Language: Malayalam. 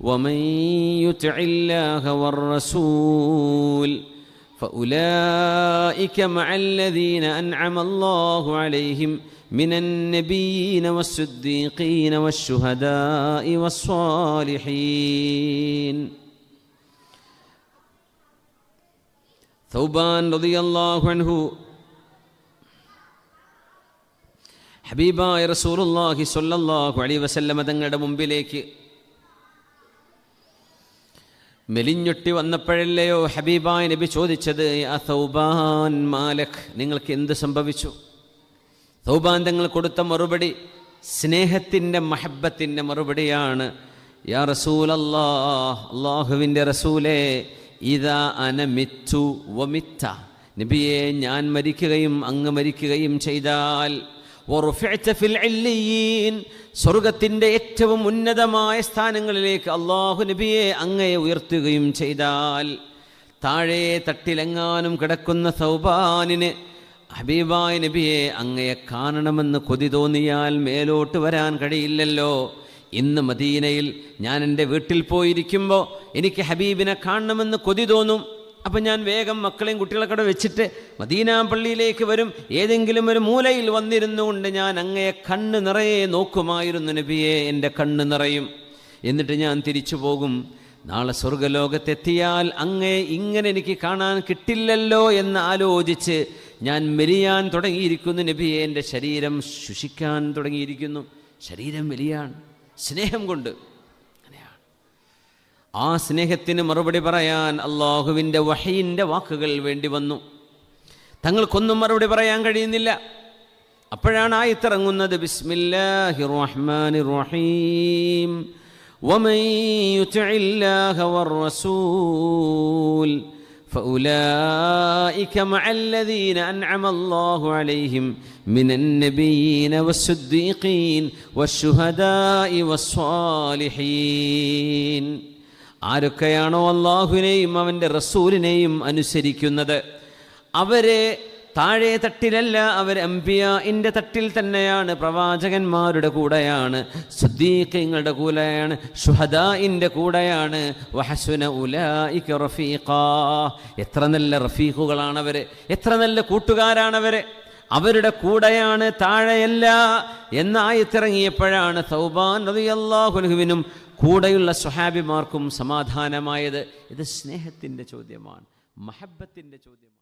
ومن يطع الله والرسول فأولئك مع الذين أنعم الله عليهم من النبيين والصديقين والشهداء والصالحين ثوبان رضي الله عنه ഹബീബായ റസൂലുള്ളാഹി സ്വല്ലല്ലാഹു അലൈഹി വസല്ലമ തങ്ങളുടെ മുമ്പിലേക്ക് മെലിഞ്ഞൊട്ടി വന്നപ്പോഴല്ലയോ ഹബീബായ നബി ചോദിച്ചത് സൗബാൻ മാലക് നിങ്ങൾക്ക് എന്ത് സംഭവിച്ചു? സൗബാൻ തങ്ങൾ കൊടുത്ത മറുപടി സ്നേഹത്തിന്റെ മഹബത്തിന്റെ മറുപടിയാണ്. യാ റസൂലല്ലാ അള്ളാഹുവിന്റെ റസൂലേ ഇതാ അനമിത്തു വമിത്ത. നബിയെ ഞാൻ മരിക്കുകയും അങ്ങ് മരിക്കുകയും ചെയ്താൽ സ്വർഗത്തിന്റെ ഏറ്റവും ഉന്നതമായ സ്ഥാനങ്ങളിലേക്ക് അള്ളാഹു നബിയെ അങ്ങയെ ഉയർത്തുകയും ചെയ്താൽ താഴെ തട്ടിലെങ്ങാനും കിടക്കുന്ന സൗബാനിന് ഹബീബായ നബിയെ അങ്ങയെ കാണണമെന്ന് കൊതി തോന്നിയാൽ മേലോട്ട് വരാൻ കഴിയില്ലല്ലോ. ഇന്ന് മദീനയിൽ ഞാൻ എന്റെ വീട്ടിൽ പോയിരിക്കുമ്പോൾ എനിക്ക് ഹബീബിനെ കാണണമെന്ന് കൊതി തോന്നും. അപ്പം ഞാൻ വേഗം മക്കളെയും കുട്ടികളൊക്കെ വെച്ചിട്ട് മദീന പള്ളിയിലേക്ക് വരും. ഏതെങ്കിലും ഒരു മൂലയിൽ വന്നിരുന്നുകൊണ്ട് ഞാൻ അങ്ങയെ കണ്ണ് നിറയെ നോക്കുമായിരുന്നു നബിയെ എന്റെ കണ്ണ് നിറയും. എന്നിട്ട് ഞാൻ തിരിച്ചു പോകും. നാളെ സ്വർഗലോകത്തെത്തിയാൽ അങ്ങേ ഇങ്ങനെ എനിക്ക് കാണാൻ കിട്ടില്ലല്ലോ എന്ന് ആലോചിച്ച് ഞാൻ മെലിയാൻ തുടങ്ങിയിരിക്കുന്നു നബിയെ എന്റെ ശരീരം ശുഷിക്കാൻ തുടങ്ങിയിരിക്കുന്നു. ശരീരം മെലിയാണ്. സ്നേഹം കൊണ്ട് ആ സ്നേഹത്തിന് മറുപടി പറയാൻ അള്ളാഹുവിൻ്റെ വഹീൻ്റെ വാക്കുകൾ വേണ്ടി വന്നു തങ്ങൾക്കൊന്നും മറുപടി പറയാൻ കഴിയുന്നില്ല അപ്പോഴാണ് ആയത്തിറങ്ങുന്നത് ബിസ്മില്ലാഹി റഹ്മാനി റഹീം ومن يطع الله والرسول فأولئك مع الذين أنعم الله عليهم من النبيين والصديقين والشهداء والصالحين ആരൊക്കെയാണോ അള്ളാഹുവിനെയും അവന്റെ റസൂലിനെയും അനുസരിക്കുന്നത്? അവരെ താഴെ തട്ടിലല്ല അവർ അംബിയാന്റെ തട്ടിൽ തന്നെയാണ് പ്രവാചകന്മാരുടെ കൂടെയാണ് സുദ്ദീഖങ്ങളുടെ കൂടെയാണ് ഷുഹദായിന്റെ കൂടെയാണ്. വഹസുന ഉലായിക റഫീഖ. എത്ര നല്ല റഫീഖുകളാണവർ എത്ര നല്ല കൂട്ടുകാരാണവർ അവരുടെ കൂടെയാണ് താഴെയല്ല. എന്നായിത്തിറങ്ങിയപ്പോഴാണ് സൗബാൻ റളിയല്ലാഹുവിനും കൂടെയുള്ള സ്വഹാബിമാർക്കും സമാധാനമായത് ഇത് സ്നേഹത്തിന്റെ ചോദ്യമാണ് മഹബത്തിന്റെ ചോദ്യമാണ്.